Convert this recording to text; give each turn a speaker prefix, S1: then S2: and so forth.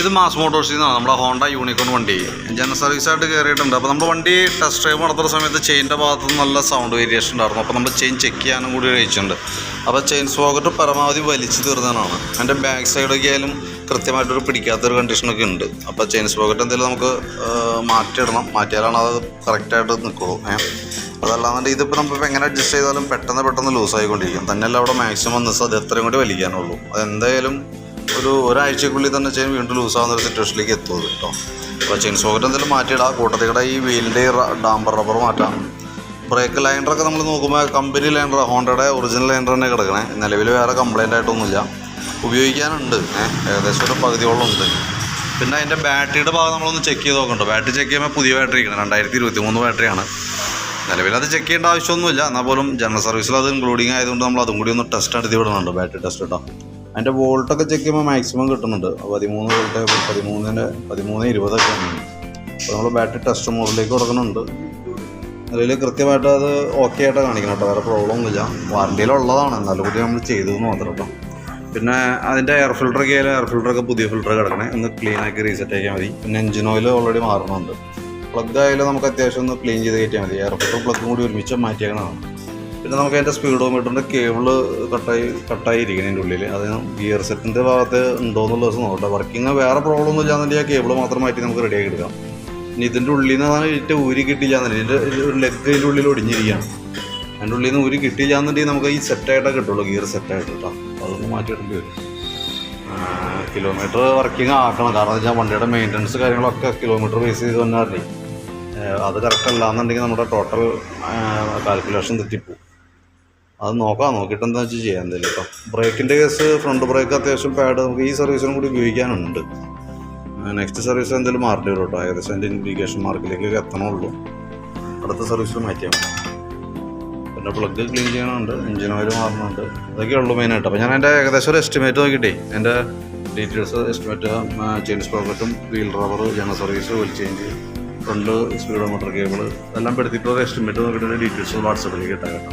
S1: ഇത് മാസ് മോട്ടോഴ്സിൽ നിന്നാണ് നമ്മുടെ ഹോണ്ട യൂണിക്കോൺ വണ്ടി. ജനറൽ സർവീസായിട്ട് കയറിയിട്ടുണ്ട് അപ്പോൾ നമ്മുടെ വണ്ടി ടെസ്റ്റ് ഡ്രൈവ് നടത്തുന്ന സമയത്ത് ചെയിന്റെ ഭാഗത്ത് നല്ല സൗണ്ട് വേരിയേഷൻ ഉണ്ടായിരുന്നു. അപ്പോൾ നമ്മൾ ചെയിൻ ചെക്ക് ചെയ്യാനും കൂടി കഴിച്ചിട്ടുണ്ട്. അപ്പോൾ ചെയിൻ സ്പോക്കറ്റ് പരമാവധി വലിച്ചു തീർന്നതാണ്. അതിന്റെ ബാക്ക് സൈഡൊക്കെ ആയാലും കൃത്യമായിട്ടൊരു പിടിക്കാത്തൊരു കണ്ടീഷനൊക്കെ ഉണ്ട്. അപ്പോൾ ചെയിൻ സ്പോക്കറ്റ് എന്തെങ്കിലും നമുക്ക് മാറ്റിയിടണം. മാറ്റിയാലാണ് അത് കറക്റ്റായിട്ട് നിൽക്കുള്ളൂ ഏഹ് അതല്ലാന്നുണ്ടെങ്കിൽ ഇതിപ്പോൾ നമ്മളിപ്പോൾ എങ്ങനെ അഡ്ജസ്റ്റ് ചെയ്താലും പെട്ടെന്ന് പെട്ടെന്ന് ലൂസ് ആയിക്കൊണ്ടിരിക്കും. തന്നെയല്ല അവിടെ മാക്സിമം നിസ് അത് എത്രയും കൂടി വലിക്കാനുള്ളൂ. അതെന്തായാലും ഒരു ഒരാഴ്ചക്കുള്ളിൽ തന്നെ ചെയിൻ വീണ്ടും ലൂസാവുന്ന ഒരു സിറ്റുവേഷനിലേക്ക് എത്തുന്നത് കേട്ടോ. അപ്പോൾ ചെയിൻ സോക്കറ്റ് എന്തെങ്കിലും മാറ്റിയിടാം. കൂട്ടത്തിയുടെ ഈ വീലിന്റെ ഡാമ്പർ റബ്ബർ മാറ്റാം. ബ്രേക്ക് ലൈൻഡറൊക്കെ നമ്മൾ നോക്കുമ്പോൾ കമ്പനി ലൈൻഡർ ഹോണ്ടയുടെ ഒറിജിനൽ ലൈൻഡർ തന്നെ കിടക്കണേ. നിലവിൽ വേറെ കംപ്ലൈന്റ് ആയിട്ടൊന്നുമില്ല. ഉപയോഗിക്കാനുണ്ട്. ഏകദേശം ഒരു പകുതിയോളം ഉണ്ട്. പിന്നെ അതിന്റെ ബാറ്ററിയുടെ ഭാഗം നമ്മളൊന്ന് ചെക്ക് ചെയ്ത് നോക്കണ്ടോ? ബാറ്ററി ചെക്ക് ചെയ്യുമ്പോൾ പുതിയ ബാറ്ററി ഇരിക്കണം. രണ്ടായിരത്തി ഇരുപത്തി മൂന്ന് ബാറ്ററിയാണ് നിലവിൽ അത് ചെക്ക് ചെയ്യേണ്ട ആവശ്യമൊന്നുമില്ല. എന്നാൽ പോലും ജനറൽ സർവീസിൽ അത് ഇൻക്ലൂഡിങ് ആയതുകൊണ്ട് നമ്മൾ അതും കൂടി ഒന്ന് ടെസ്റ്റ് നടത്തി വിടുന്നുണ്ട്. ബാറ്ററി ടെസ്റ്റ് കേട്ടോ. അതിന്റെ വോൾട്ടൊക്കെ ചെക്ക് ചെയ്യുമ്പോൾ മാക്സിമം കിട്ടുന്നുണ്ട്. പതിമൂന്ന് വോൾട്ട് പതിമൂന്നിന്റെ പതിമൂന്ന് ഇരുപതൊക്കെ ആണ്. അപ്പോൾ നമ്മൾ ബാറ്ററി ടെസ്റ്റ് മോഡിലേക്ക് കൊടുക്കുന്നുണ്ട്. അതിൽ കൃത്യമായിട്ട് അത് ഓക്കെ ആയിട്ട് കാണിക്കണം കേട്ടോ വേറെ പ്രോബ്ലം ഒന്നുമില്ല. വാറണ്ടിയിലുള്ളതാണ് എന്നാലും കൂടി നമ്മൾ ചെയ്തു എന്ന് മാത്രം കേട്ടോ പിന്നെ അതിന്റെ എയർ ഫിൽട്ടർ ഒക്കെ ആയാലും എയർ ഫിൽട്ടറൊക്കെ പുതിയ ഫിൽട്ടർ കിടക്കണേ. ഒന്ന് ക്ലീൻ ആക്കി റീസെറ്റ് ആക്കിയാൽ മതി. പിന്നെ എഞ്ചിൻ ഓയിൽ ഓൾറെഡി മാറുന്നുണ്ട് പ്ലഗ് ആയാലും നമുക്ക് അത്യാവശ്യം ഒന്ന് ക്ലീൻ ചെയ്ത് കയറ്റിയാൽ മതി. എയർ ഫിൽട്ടർ പ്ലഗും കൂടി ഒരുമിച്ച് മാറ്റിയേക്കണതാണ്. പിന്നെ നമുക്ക് അതിന്റെ സ്പീഡോമീറ്ററിന്റെ കേബിൾ കട്ടായി കട്ടായി ഇരിക്കുന്നതിന്റെ ഉള്ളിൽ അത് ഗിയർ സെറ്റിന്റെ ഭാഗത്ത് ഉണ്ടോ എന്നുള്ള ദിവസം നോക്കട്ടെ. വർക്കിംഗ് വേറെ പ്രോബ്ലം ഒന്നും ഇല്ലാന്നുണ്ടെങ്കിൽ ആ കേബിൾ മാത്രം മാറ്റി നമുക്ക് റെഡിയാക്കി എടുക്കാം. ഇനി ഇതിന്റെ ഉള്ളിൽ നിന്ന് അതാണ് ഇതിന്റെ ഊരി കിട്ടിയില്ല ഇതിന്റെ ഒരു ലെഗ് അതിന്റെ ഉള്ളിൽ ഒടിഞ്ഞിരിക്കുകയാണ്. അതിന്റെ ഉള്ളിൽ നിന്ന് ഊരി കിട്ടിയില്ല എന്നുണ്ടെങ്കിൽ നമുക്ക് ഈ സെറ്റായിട്ടേ കിട്ടുള്ളൂ ഗിയർ സെറ്റായിട്ട് കേട്ടോ. അതൊന്ന് മാറ്റിയിടേണ്ടി വരും. കിലോമീറ്റർ വർക്കിംഗ് ആക്കണം. കാരണം വെച്ചാൽ വണ്ടിയുടെ മെയിന്റനൻസ് കാര്യങ്ങളൊക്കെ കിലോമീറ്റർ ബേസ് ചെയ്ത് വന്നാലേ അത് കറക്റ്റ് അല്ല എന്നുണ്ടെങ്കിൽ നമ്മുടെ ടോട്ടൽ കാൽക്കുലേഷൻ തെറ്റിപ്പോവും. അത് നോക്കാം നോക്കിയിട്ട് എന്താ വെച്ചാൽ ചെയ്യാൻ എന്തെങ്കിലും കേട്ടോ ബ്രേക്കിന്റെ കേസ് ഫ്രണ്ട് ബ്രേക്ക് അത്യാവശ്യം പാഡ് നമുക്ക് ഈ സർവീസിനും കൂടി ഉപയോഗിക്കാനുണ്ട്. നെക്സ്റ്റ് സർവീസ് എന്തെങ്കിലും മാറേണ്ടി വരും കേട്ടോ ഏകദേശം അതിന്റെ ഇൻഡിക്കേഷൻ മാർക്കിലേക്ക് എത്തണമുള്ളൂ അടുത്ത സർവീസിൽ മാറ്റിയാൽ മതി. പിന്നെ പ്ലഗ് ക്ലീൻ ചെയ്യണമുണ്ട് എഞ്ചിൻ ഓയിൽ മാറണമുണ്ട് ഇതൊക്കെ ഉള്ളൂ മെയിനായിട്ട് അപ്പോൾ ഞാൻ എന്റെ ഏകദേശം ഒരു എസ്റ്റിമേറ്റ് നോക്കിയിട്ടേ. എന്റെ details estimate chain സ്പോക്കറ്റും wheel rubber general service oil change front speedometer cable എല്ലാം പെടുത്തിയിട്ട് ഒരു എസ്റ്റിമേറ്റ് നോക്കിയിട്ട് ഡീറ്റെയിൽസ് വാട്സപ്പിലേക്ക് ഇട്ടാൽ കേട്ടോ.